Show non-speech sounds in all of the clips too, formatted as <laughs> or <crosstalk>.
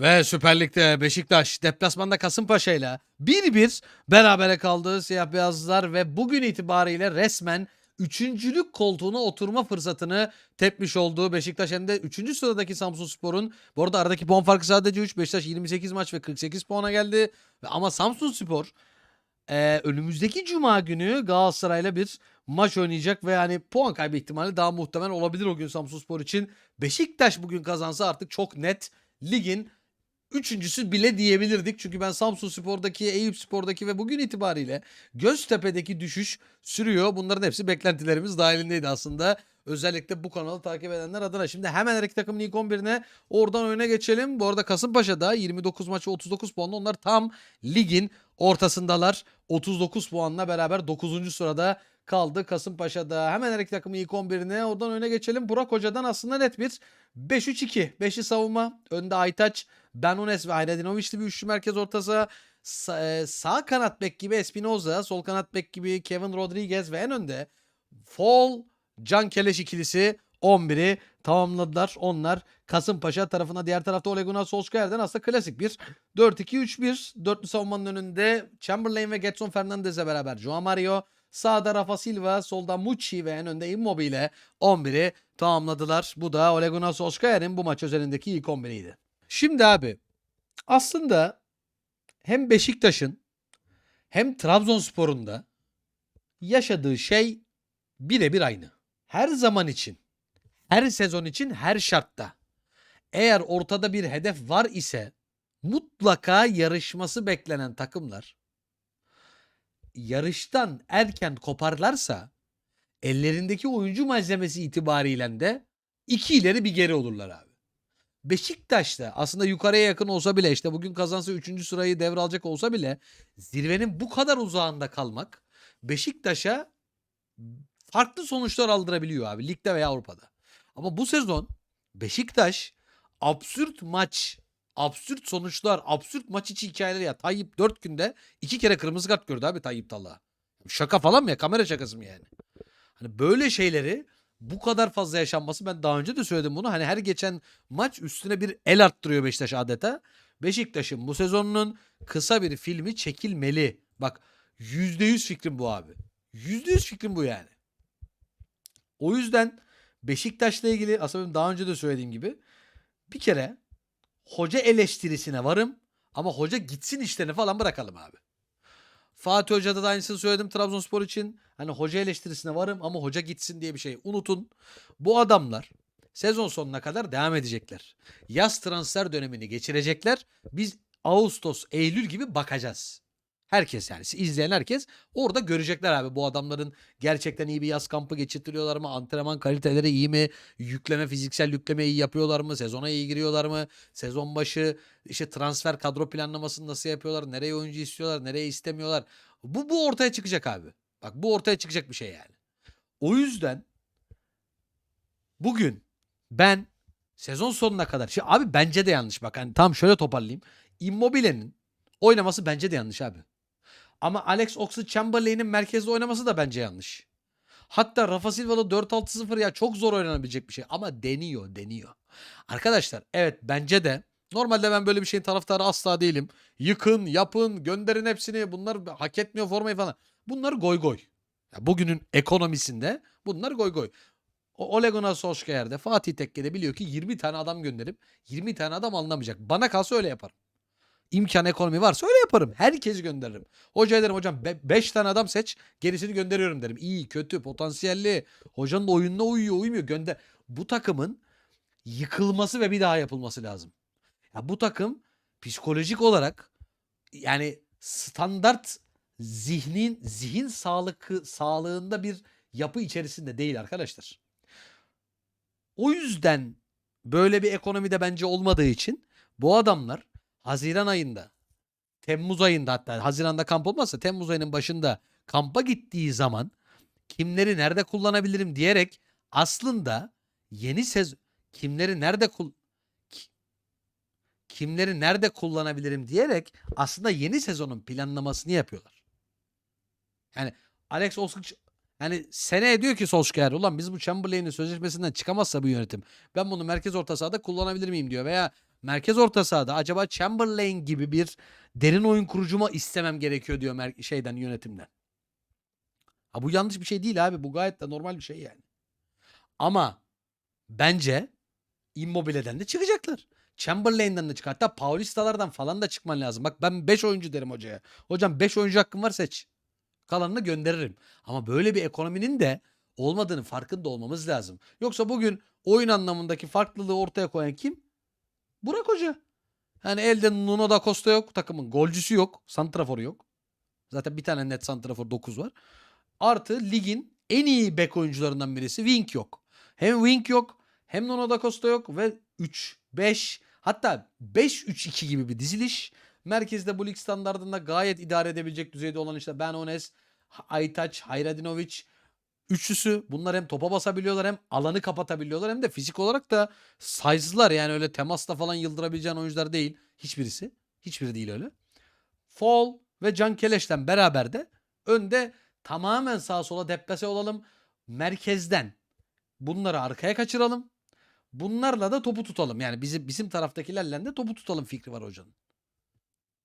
Ve Süper Lig'de Beşiktaş deplasmanda Kasımpaşa ile 1-1 berabere kaldı siyah beyazlılar ve bugün itibariyle resmen üçüncülük koltuğuna oturma fırsatını tepmiş olduğu Beşiktaş hem de 3. sıradaki Samsun Spor'un bu arada aradaki puan farkı sadece 3 Beşiktaş 28 maç ve 48 puana geldi ama Samsun Spor e, önümüzdeki cuma günü Galatasaray'la bir maç oynayacak ve yani puan kaybı ihtimali daha muhtemel olabilir o gün Samsun Spor için. Beşiktaş bugün kazansa artık çok net ligin üçüncüsü bile diyebilirdik. Çünkü ben Samsun Spor'daki, Eyüp Spor'daki ve bugün itibariyle Göztepe'deki düşüş sürüyor. Bunların hepsi beklentilerimiz dahilindeydi aslında. Özellikle bu kanalı takip edenler adına. Şimdi hemen her iki takımın ilk 11'ine oradan öne geçelim. Bu arada Kasımpaşa'da 29 maçı 39 puanla onlar tam ligin ortasındalar. 39 puanla beraber 9. sırada kaldı Kasımpaşa'da. Hemen her iki takımın ilk 11'ine oradan öne geçelim. Burak Hoca'dan aslında net bir 5-3-2. 5'li savunma. Önde Aytaç, Benunes ve Hayredinoviç'li bir üçlü merkez ortası. Sa- e, sağ kanat bek gibi Espinoza, sol kanat bek gibi Kevin Rodriguez ve en önde Fall, Can Keleş ikilisi 11'i tamamladılar. Onlar Kasımpaşa tarafına diğer tarafta Ole Gunnar Solskjaer'den aslında klasik bir 4-2-3-1. Dörtlü savunmanın önünde Chamberlain ve Getson Fernandez'le beraber Joao Mario. Sağda Rafa Silva, solda Mucci ve en önde Immobile 11'i tamamladılar. Bu da Ole Gunnar Solskjaer'in bu maç özelindeki ilk 11'iydi. Şimdi abi aslında hem Beşiktaş'ın hem Trabzonspor'un da yaşadığı şey birebir aynı. Her zaman için, her sezon için, her şartta eğer ortada bir hedef var ise mutlaka yarışması beklenen takımlar yarıştan erken koparlarsa ellerindeki oyuncu malzemesi itibariyle de iki ileri bir geri olurlar abi. Beşiktaş da aslında yukarıya yakın olsa bile işte bugün kazansa 3. sırayı devralacak olsa bile zirvenin bu kadar uzağında kalmak Beşiktaş'a farklı sonuçlar aldırabiliyor abi ligde veya Avrupa'da. Ama bu sezon Beşiktaş absürt maç, absürt sonuçlar, absürt maç içi hikayeler ya. Tayyip 4 günde 2 kere kırmızı kart gördü abi Tayyip Talha. Şaka falan mı ya? Kamera şakası mı yani? Hani böyle şeyleri bu kadar fazla yaşanması ben daha önce de söyledim bunu. Hani her geçen maç üstüne bir el arttırıyor Beşiktaş adeta. Beşiktaş'ın bu sezonunun kısa bir filmi çekilmeli. Bak %100 fikrim bu abi. %100 fikrim bu yani. O yüzden Beşiktaş'la ilgili aslında benim daha önce de söylediğim gibi bir kere hoca eleştirisine varım ama hoca gitsin işlerini falan bırakalım abi. Fatih Hoca'da da aynısını söyledim Trabzonspor için. Hani hoca eleştirisine varım ama hoca gitsin diye bir şey unutun. Bu adamlar sezon sonuna kadar devam edecekler. Yaz transfer dönemini geçirecekler. Biz Ağustos, Eylül gibi bakacağız. Herkes yani izleyen herkes orada görecekler abi bu adamların gerçekten iyi bir yaz kampı geçirtiyorlar mı? Antrenman kaliteleri iyi mi? Yükleme fiziksel yükleme iyi yapıyorlar mı? Sezona iyi giriyorlar mı? Sezon başı işte transfer kadro planlamasını nasıl yapıyorlar? Nereye oyuncu istiyorlar? Nereye istemiyorlar? Bu bu ortaya çıkacak abi. Bak bu ortaya çıkacak bir şey yani. O yüzden bugün ben sezon sonuna kadar şimdi abi bence de yanlış bak hani tam şöyle toparlayayım. Immobile'nin oynaması bence de yanlış abi. Ama Alex Oxlade-Chamberlain'in merkezde oynaması da bence yanlış. Hatta Rafa Silva'da 4-6-0 ya çok zor oynanabilecek bir şey ama deniyor, deniyor. Arkadaşlar evet bence de normalde ben böyle bir şeyin taraftarı asla değilim. Yıkın, yapın, gönderin hepsini. Bunlar hak etmiyor formayı falan. Bunlar goy goy. Ya bugünün ekonomisinde bunlar goy goy. O Ole Gunnar Solskjaer'de Fatih Tekke'de biliyor ki 20 tane adam gönderip 20 tane adam alınamayacak. Bana kalsa öyle yaparım imkan ekonomi varsa öyle yaparım. Herkesi gönderirim. Hoca derim hocam 5 tane adam seç gerisini gönderiyorum derim. İyi kötü potansiyelli hocanın oyununa uyuyor uymuyor gönder. Bu takımın yıkılması ve bir daha yapılması lazım. Ya bu takım psikolojik olarak yani standart zihnin zihin sağlık sağlığında bir yapı içerisinde değil arkadaşlar. O yüzden böyle bir ekonomide bence olmadığı için bu adamlar Haziran ayında, Temmuz ayında hatta Haziran'da kamp olmazsa Temmuz ayının başında kampa gittiği zaman kimleri nerede kullanabilirim diyerek aslında yeni sezon kimleri nerede kul kimleri nerede kullanabilirim diyerek aslında yeni sezonun planlamasını yapıyorlar. Yani Alex Oskich yani seneye diyor ki Solskjaer ulan biz bu Chamberlain'in sözleşmesinden çıkamazsa bu yönetim ben bunu merkez orta sahada kullanabilir miyim diyor veya merkez orta sahada acaba Chamberlain gibi bir derin oyun kurucu mu istemem gerekiyor diyor şeyden yönetimden. Ha bu yanlış bir şey değil abi. Bu gayet de normal bir şey yani. Ama bence Immobile'den de çıkacaklar. Chamberlain'den de çıkar. Hatta Paulista'lardan falan da çıkman lazım. Bak ben 5 oyuncu derim hocaya. Hocam 5 oyuncu hakkım var seç. Kalanını gönderirim. Ama böyle bir ekonominin de olmadığını farkında olmamız lazım. Yoksa bugün oyun anlamındaki farklılığı ortaya koyan kim? Burak Hoca. Yani elde Nuno da Costa yok. Takımın golcüsü yok. Santraforu yok. Zaten bir tane net santrafor 9 var. Artı ligin en iyi bek oyuncularından birisi Wink yok. Hem Wink yok hem Nuno da Costa yok ve 3, 5 hatta 5-3-2 gibi bir diziliş. Merkezde bu lig standartında gayet idare edebilecek düzeyde olan işte Ben Ones, Aytaç, Hayradinovic üçlüsü. Bunlar hem topa basabiliyorlar hem alanı kapatabiliyorlar hem de fizik olarak da size'lar yani öyle temasla falan yıldırabileceğin oyuncular değil. Hiçbirisi. Hiçbiri değil öyle. Fall ve Can Keleş'ten beraber de önde tamamen sağa sola deplase olalım. Merkezden bunları arkaya kaçıralım. Bunlarla da topu tutalım. Yani bizim bizim taraftakilerle de topu tutalım fikri var hocanın.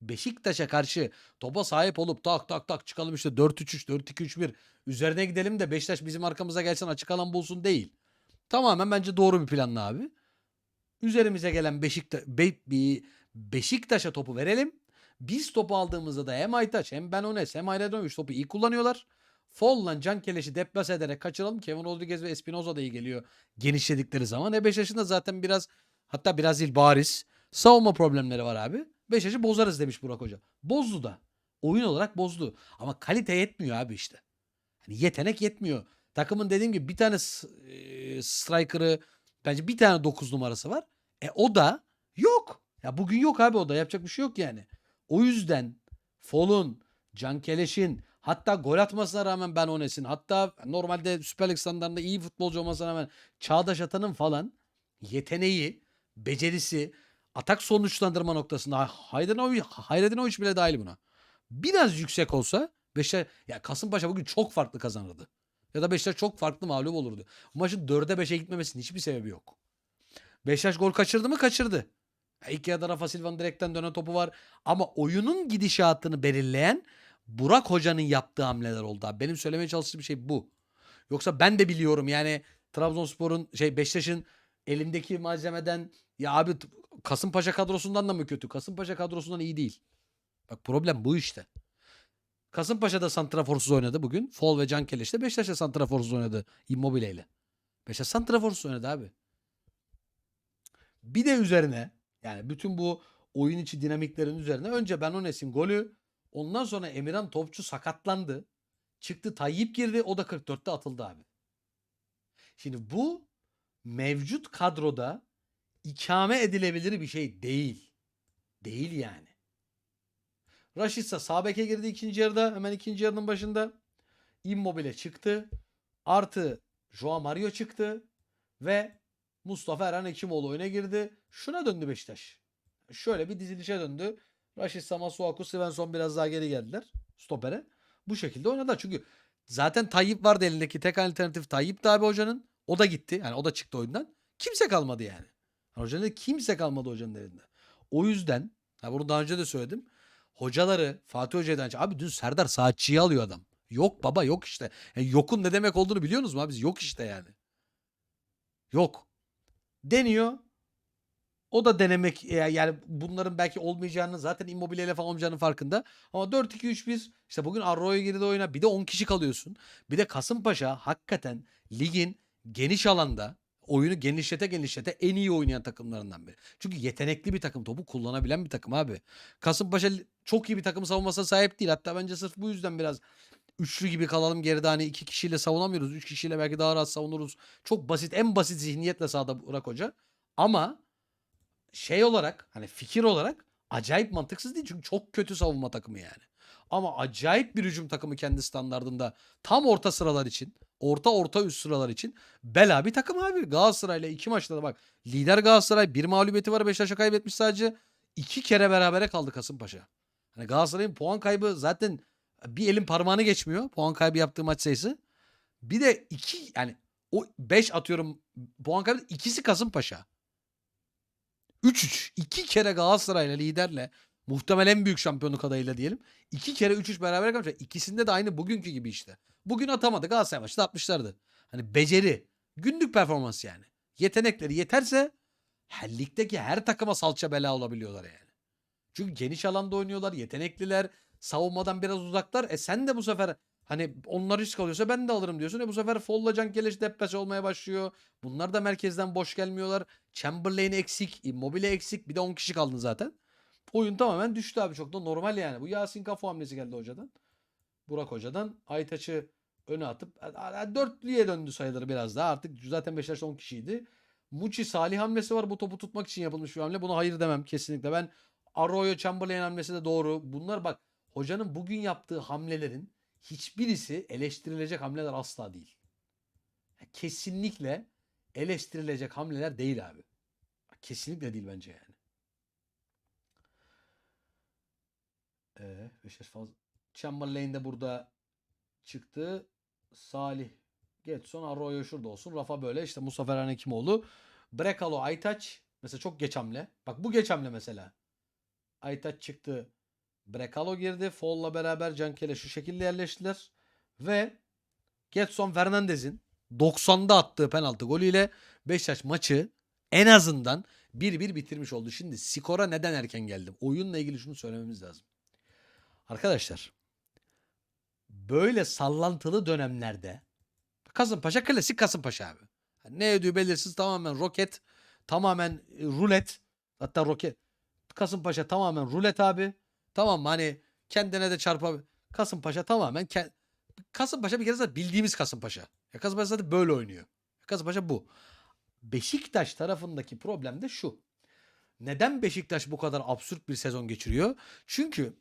Beşiktaş'a karşı topa sahip olup tak tak tak çıkalım işte 4-3-3, 4-2-3-1 üzerine gidelim de Beşiktaş bizim arkamıza gelsin açık alan bulsun değil. Tamamen bence doğru bir planla abi. Üzerimize gelen Beşiktaş, Be- Beşiktaş'a topu verelim. Biz topu aldığımızda da hem Aytaç hem Benones hem Ayradovic topu iyi kullanıyorlar. Foll'la Can Keleş'i deplase ederek kaçıralım. Kevin Rodriguez ve Espinoza da iyi geliyor genişledikleri zaman. E Beşiktaş'ın da zaten biraz hatta biraz değil bariz savunma problemleri var abi. Beşiktaş'ı bozarız demiş Burak Hoca. Bozdu da. Oyun olarak bozdu. Ama kalite yetmiyor abi işte. Hani yetenek yetmiyor. Takımın dediğim gibi bir tane e, striker'ı bence bir tane 9 numarası var. E o da yok. Ya bugün yok abi o da yapacak bir şey yok yani. O yüzden Fol'un, Can Keleş'in hatta gol atmasına rağmen Ben Ones'in hatta normalde Süper Lig standartında iyi futbolcu olmasına rağmen Çağdaş Atan'ın falan yeteneği, becerisi, atak sonuçlandırma noktasında Haydanovic, Hayradinovic bile dahil buna. Biraz yüksek olsa Beşiktaş ya Kasımpaşa bugün çok farklı kazanırdı. Ya da Beşiktaş çok farklı mağlup olurdu. Maçın 4'e 5'e gitmemesinin hiçbir sebebi yok. Beşiktaş gol kaçırdı mı? Kaçırdı. Ya İlk yarıda Rafa Silva'nın direkten dönen topu var. Ama oyunun gidişatını belirleyen Burak Hoca'nın yaptığı hamleler oldu. Benim söylemeye çalıştığım şey bu. Yoksa ben de biliyorum yani Trabzonspor'un şey Beşiktaş'ın elindeki malzemeden ya abi Kasımpaşa kadrosundan da mı kötü? Kasımpaşa kadrosundan iyi değil. Bak problem bu işte. Kasımpaşa'da santraforsuz oynadı bugün. Fol ve Can Keleş de Beşiktaş'ta santraforsuz oynadı Immobile ile. Beşiktaş santraforsuz oynadı abi. Bir de üzerine yani bütün bu oyun içi dinamiklerin üzerine önce Benones'in golü ondan sonra Emirhan Topçu sakatlandı. Çıktı Tayyip girdi o da 44'te atıldı abi. Şimdi bu mevcut kadroda ikame edilebilir bir şey değil. Değil yani. Raşitsa sağ beke girdi ikinci yarıda. Hemen ikinci yarının başında. Immobile çıktı. Artı Joao Mario çıktı. Ve Mustafa Eren Hekimoğlu oyuna girdi. Şuna döndü Beşiktaş. Şöyle bir dizilişe döndü. Raşitsa, Masuaku, Svensson biraz daha geri geldiler. Stopere. Bu şekilde oynadılar. Çünkü zaten Tayyip vardı elindeki. Tek alternatif Tayyip'ti abi hocanın. O da gitti. Yani o da çıktı oyundan. Kimse kalmadı yani. Hocanın kimse kalmadı hocanın elinde. O yüzden ha bunu daha önce de söyledim. Hocaları Fatih Hoca'dan abi dün Serdar Saatçı'yı alıyor adam. Yok baba yok işte. Yani yokun ne demek olduğunu biliyorsunuz mu abi? Biz yok işte yani. Yok. Deniyor. O da denemek e, yani bunların belki olmayacağını zaten immobileyle falan olmayacağının farkında. Ama 4-2-3-1 işte bugün Arroyo girdi oyuna bir de 10 kişi kalıyorsun. Bir de Kasımpaşa hakikaten ligin geniş alanda oyunu genişlete genişlete en iyi oynayan takımlarından biri. Çünkü yetenekli bir takım topu kullanabilen bir takım abi. Kasımpaşa çok iyi bir takım savunmasına sahip değil. Hatta bence sırf bu yüzden biraz üçlü gibi kalalım geride hani iki kişiyle savunamıyoruz. Üç kişiyle belki daha rahat savunuruz. Çok basit en basit zihniyetle sahada Burak Hoca. Ama şey olarak hani fikir olarak acayip mantıksız değil. Çünkü çok kötü savunma takımı yani. Ama acayip bir hücum takımı kendi standardında tam orta sıralar için orta orta üst sıralar için bela bir takım abi. Galatasaray'la iki maçta da bak lider Galatasaray bir mağlubiyeti var Beşiktaş'a kaybetmiş sadece. iki kere berabere kaldı Kasımpaşa. Hani Galatasaray'ın puan kaybı zaten bir elin parmağını geçmiyor. Puan kaybı yaptığı maç sayısı. Bir de iki yani o 5 atıyorum puan kaybı ikisi Kasımpaşa. 3-3. İki kere Galatasaray'la liderle muhtemelen en büyük şampiyonluk adayıyla diyelim. İki kere 3-3 beraber kalmış. İkisinde de aynı bugünkü gibi işte. Bugün atamadı. Galatasaray maçta atmışlardı. Hani beceri. Günlük performans yani. Yetenekleri yeterse her ligdeki her takıma salça bela olabiliyorlar yani. Çünkü geniş alanda oynuyorlar. Yetenekliler. Savunmadan biraz uzaklar. E sen de bu sefer hani onlar risk alıyorsa ben de alırım diyorsun. E bu sefer Folla Can Keleş deplase olmaya başlıyor. Bunlar da merkezden boş gelmiyorlar. Chamberlain eksik. Immobile eksik. Bir de 10 kişi kaldı zaten. Oyun tamamen düştü abi. Çok da normal yani. Bu Yasin Kafo hamlesi geldi hocadan. Burak hocadan. Aytaç'ı öne atıp dörtlüye döndü sayılır biraz daha. Artık zaten Beşiktaş'ta 10 kişiydi. Muçi Salih hamlesi var. Bu topu tutmak için yapılmış bir hamle. Buna hayır demem kesinlikle. Ben Arroyo Chamberlain hamlesi de doğru. Bunlar bak hocanın bugün yaptığı hamlelerin hiçbirisi eleştirilecek hamleler asla değil. Kesinlikle eleştirilecek hamleler değil abi. Kesinlikle değil bence yani. Ee, Beşiktaş fazla. Chamberlain de burada çıktı. Salih Getson Arroyo şurada olsun. Rafa böyle işte Mustafa Eren Hekimoğlu. Brekalo Aytaç. Mesela çok geç hamle. Bak bu geç hamle mesela. Aytaç çıktı. Brekalo girdi. Foll'la beraber Cankele şu şekilde yerleştiler. Ve Getson Fernandez'in 90'da attığı penaltı golüyle Beşiktaş maçı en azından 1-1 bitirmiş oldu. Şimdi skora neden erken geldim? Oyunla ilgili şunu söylememiz lazım. Arkadaşlar böyle sallantılı dönemlerde Kasımpaşa klasik Kasımpaşa abi. Ne ödüğü belirsiz tamamen roket, tamamen e, rulet. Hatta roket. Kasımpaşa tamamen rulet abi. Tamam mı? Hani kendine de çarpa. Kasımpaşa tamamen ke- Kasımpaşa bir kere zaten bildiğimiz Kasımpaşa. Ya Kasımpaşa zaten böyle oynuyor. Kasımpaşa bu. Beşiktaş tarafındaki problem de şu. Neden Beşiktaş bu kadar absürt bir sezon geçiriyor? Çünkü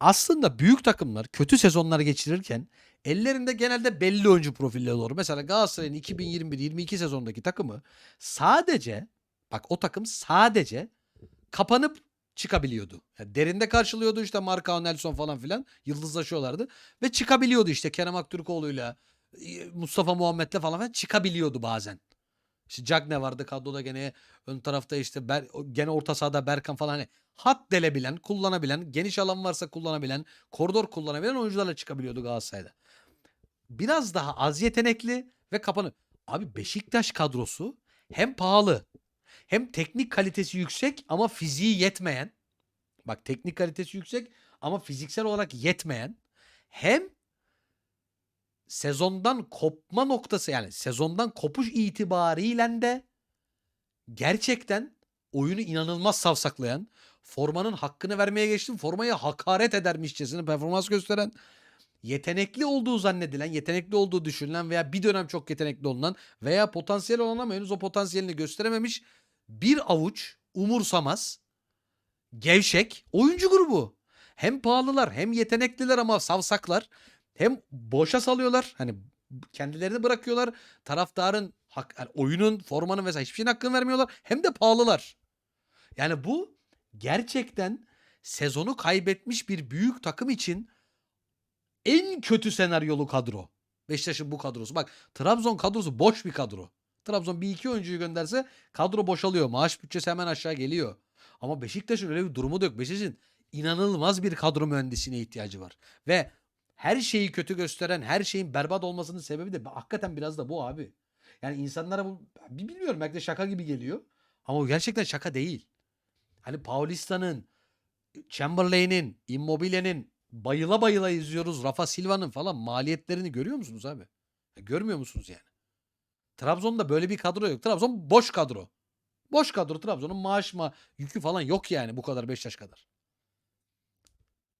aslında büyük takımlar kötü sezonlar geçirirken ellerinde genelde belli oyuncu profilleri olur. Mesela Galatasaray'ın 2021-22 sezonundaki takımı sadece bak o takım sadece kapanıp çıkabiliyordu. Yani derinde karşılıyordu işte Marka Nelson falan filan yıldızlaşıyorlardı ve çıkabiliyordu işte Kerem Aktürkoğlu'yla e, Mustafa Muhammed'le falan filan çıkabiliyordu bazen. İşte Cagne vardı kadroda gene ön tarafta işte Ber, gene orta sahada Berkan falan hani hat delebilen, kullanabilen, geniş alan varsa kullanabilen, koridor kullanabilen oyuncularla çıkabiliyordu Galatasaray'da. Biraz daha az yetenekli ve kapanı. Abi Beşiktaş kadrosu hem pahalı hem teknik kalitesi yüksek ama fiziği yetmeyen. Bak teknik kalitesi yüksek ama fiziksel olarak yetmeyen. Hem sezondan kopma noktası yani sezondan kopuş itibariyle de gerçekten oyunu inanılmaz savsaklayan, formanın hakkını vermeye geçtim, formaya hakaret edermişçesine performans gösteren, yetenekli olduğu zannedilen, yetenekli olduğu düşünülen veya bir dönem çok yetenekli olunan veya potansiyel olan ama henüz o potansiyelini gösterememiş bir avuç umursamaz, gevşek oyuncu grubu. Hem pahalılar hem yetenekliler ama savsaklar. Hem boşa salıyorlar. Hani kendilerini bırakıyorlar. Taraftarın hak, yani oyunun, formanın vesaire hiçbir şeyin hakkını vermiyorlar. Hem de pahalılar. Yani bu gerçekten sezonu kaybetmiş bir büyük takım için en kötü senaryolu kadro. Beşiktaş'ın bu kadrosu. Bak Trabzon kadrosu boş bir kadro. Trabzon bir iki oyuncuyu gönderse kadro boşalıyor. Maaş bütçesi hemen aşağı geliyor. Ama Beşiktaş'ın öyle bir durumu da yok. Beşiktaş'ın inanılmaz bir kadro mühendisine ihtiyacı var. Ve her şeyi kötü gösteren, her şeyin berbat olmasının sebebi de hakikaten biraz da bu abi. Yani insanlara bu bi- bilmiyorum belki de şaka gibi geliyor. Ama bu gerçekten şaka değil. Hani Paulista'nın, Chamberlain'in, Immobile'nin bayıla bayıla izliyoruz. Rafa Silva'nın falan maliyetlerini görüyor musunuz abi? Ya görmüyor musunuz yani? Trabzon'da böyle bir kadro yok. Trabzon boş kadro. Boş kadro Trabzon'un maaş ma yükü falan yok yani bu kadar Beşiktaş kadar.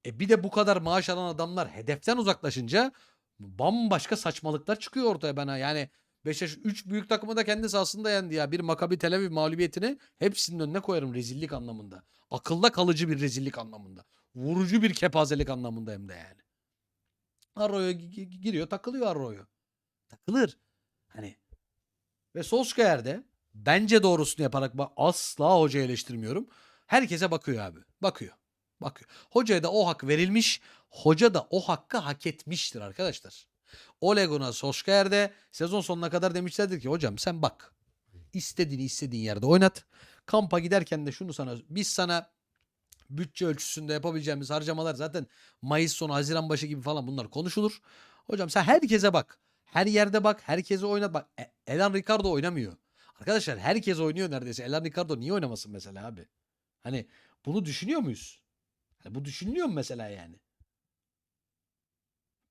E bir de bu kadar maaş alan adamlar hedeften uzaklaşınca bambaşka saçmalıklar çıkıyor ortaya bana. Yani Beşiktaş 3 büyük takımı da kendi sahasında yendi ya. Bir Maccabi Tel Aviv mağlubiyetini hepsinin önüne koyarım rezillik anlamında. Akılda kalıcı bir rezillik anlamında. Vurucu bir kepazelik anlamında hem de yani. Arroyo gi- gi- giriyor takılıyor Arroyo. Takılır. Hani ve Solskjaer de bence doğrusunu yaparak asla hoca eleştirmiyorum. Herkese bakıyor abi. Bakıyor. Bakıyor. Hocaya da o hak verilmiş. Hoca da o hakkı hak etmiştir arkadaşlar. Ole Gunnar Solskjaer de sezon sonuna kadar demişlerdir ki hocam sen bak. İstediğini istediğin yerde oynat. kampa giderken de şunu sana biz sana bütçe ölçüsünde yapabileceğimiz harcamalar zaten Mayıs sonu Haziran başı gibi falan bunlar konuşulur. Hocam sen herkese bak. Her yerde bak. Herkese oynat. Bak E- Elan Ricardo oynamıyor. Arkadaşlar herkes oynuyor neredeyse. Elan Ricardo niye oynamasın mesela abi? Hani bunu düşünüyor muyuz? Hani bu düşünülüyor mu mesela yani?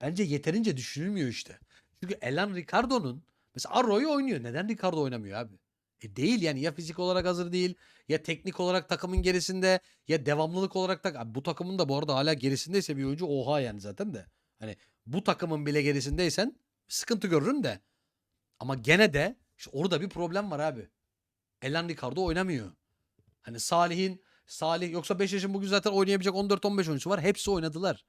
Bence yeterince düşünülmüyor işte. Çünkü Elan Ricardo'nun mesela Arroyo oynuyor. Neden Ricardo oynamıyor abi? E değil yani ya fizik olarak hazır değil ya teknik olarak takımın gerisinde ya devamlılık olarak da bu takımın da bu arada hala gerisindeyse bir oyuncu oha yani zaten de. Hani bu takımın bile gerisindeysen sıkıntı görürüm de. Ama gene de işte orada bir problem var abi. Elan Ricardo oynamıyor. Hani Salih'in Salih yoksa 5 yaşın bugün zaten oynayabilecek 14-15 oyuncusu var. Hepsi oynadılar.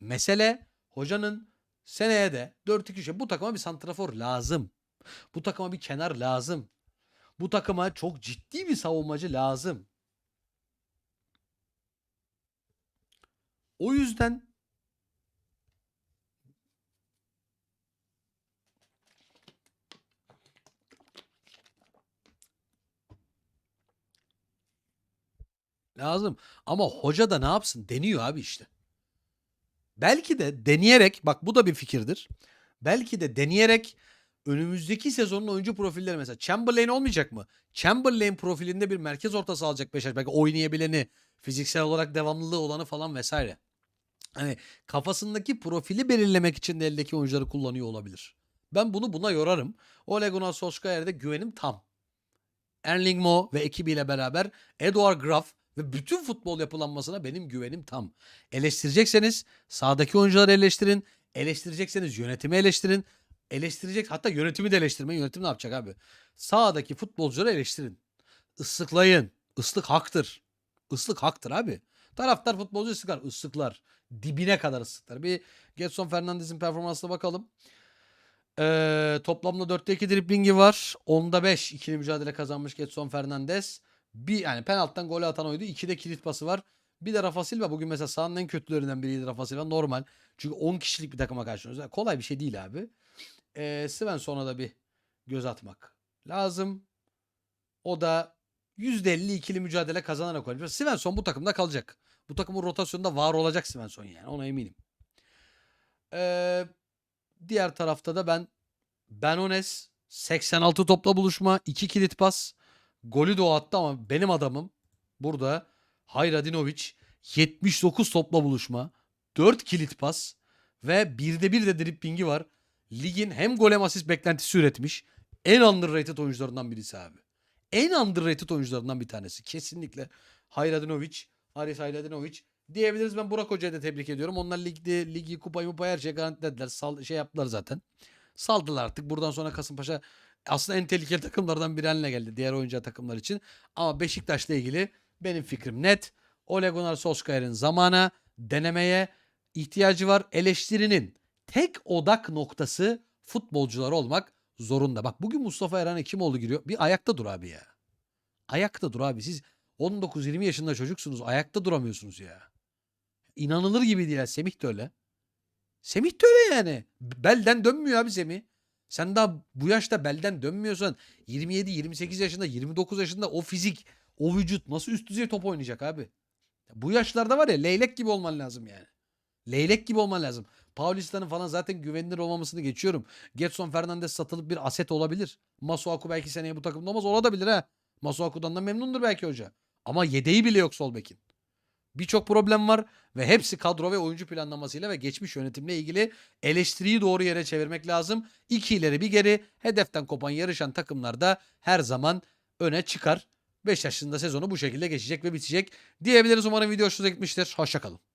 Mesele hocanın seneye de 4-2-3 bu takıma bir santrafor lazım. Bu takıma bir kenar lazım. Bu takıma çok ciddi bir savunmacı lazım. O yüzden lazım. Ama hoca da ne yapsın? Deniyor abi işte. Belki de deneyerek bak bu da bir fikirdir. Belki de deneyerek önümüzdeki sezonun oyuncu profilleri mesela Chamberlain olmayacak mı? Chamberlain profilinde bir merkez ortası alacak Beşiktaş. Belki oynayabileni, fiziksel olarak devamlılığı olanı falan vesaire. Hani kafasındaki profili belirlemek için de eldeki oyuncuları kullanıyor olabilir. Ben bunu buna yorarım. Ole Gunnar Solskjaer'de güvenim tam. Erling Mo ve ekibiyle beraber Eduard Graf ve bütün futbol yapılanmasına benim güvenim tam. Eleştirecekseniz sahadaki oyuncuları eleştirin. Eleştirecekseniz yönetimi eleştirin. Eleştirecek hatta yönetimi de eleştirmeyin. Yönetim ne yapacak abi? Sahadaki futbolcuları eleştirin. Islıklayın. Islık haktır. Islık haktır abi. Taraftar futbolcu ıslıklar. Islıklar. Dibine kadar ıslıklar. Bir Getson Fernandez'in performansına bakalım. Ee, toplamda 4'te 2 driblingi var. 10'da 5 ikili mücadele kazanmış Getson Fernandez. Bir yani penaltıdan gol atan oydu. 2'de kilit pası var. Bir de Rafa Silva bugün mesela sahanın en kötülerinden biriydi Rafa Silva. Normal. Çünkü 10 kişilik bir takıma karşı. Kolay bir şey değil abi. Ee, Svensson'a da bir göz atmak lazım. O da %50 ikili mücadele kazanarak oynuyor. Svensson bu takımda kalacak. Bu takımın rotasyonunda var olacak Svensson yani. Ona eminim. Ee, diğer tarafta da ben Benones 86 topla buluşma, 2 kilit pas. Golü de o attı ama benim adamım burada Hayradinovic 79 topla buluşma, 4 kilit pas ve birde bir de dribblingi var. Ligin hem gol hem asist beklentisi üretmiş. En underrated oyuncularından birisi abi. En underrated oyuncularından bir tanesi. Kesinlikle Hayradinovic, Haris Hayradinovic diyebiliriz. Ben Burak Hoca'yı da tebrik ediyorum. Onlar ligde ligi, kupayı, mupayı her şeyi garantilediler. Sal, şey yaptılar zaten. Saldılar artık. Buradan sonra Kasımpaşa aslında en tehlikeli <laughs> takımlardan biri haline geldi diğer oyuncu takımlar için. Ama Beşiktaş'la ilgili benim fikrim net. Ole Gunnar Solskjaer'in zamana, denemeye ihtiyacı var. Eleştirinin tek odak noktası futbolcular olmak zorunda. Bak bugün Mustafa Eren Hekimoğlu giriyor. Bir ayakta dur abi ya. Ayakta dur abi. Siz 19-20 yaşında çocuksunuz. Ayakta duramıyorsunuz ya. İnanılır gibi değil. Semih de öyle. Semih de öyle yani. Belden dönmüyor abi Semih. Sen daha bu yaşta belden dönmüyorsan 27-28 yaşında 29 yaşında o fizik o vücut nasıl üst düzey top oynayacak abi? Bu yaşlarda var ya leylek gibi olman lazım yani. Leylek gibi olman lazım. Paulista'nın falan zaten güvenilir olmamasını geçiyorum. Getson Fernandez satılıp bir aset olabilir. Masuaku belki seneye bu takımda olmaz. Olabilir ha. Masuaku'dan da memnundur belki hoca. Ama yedeği bile yok sol bekin. Birçok problem var ve hepsi kadro ve oyuncu planlamasıyla ve geçmiş yönetimle ilgili eleştiriyi doğru yere çevirmek lazım. İki ileri bir geri hedeften kopan yarışan takımlar da her zaman öne çıkar. Beşiktaş'ın da sezonu bu şekilde geçecek ve bitecek diyebiliriz. Umarım video hoşunuza gitmiştir. Hoşçakalın.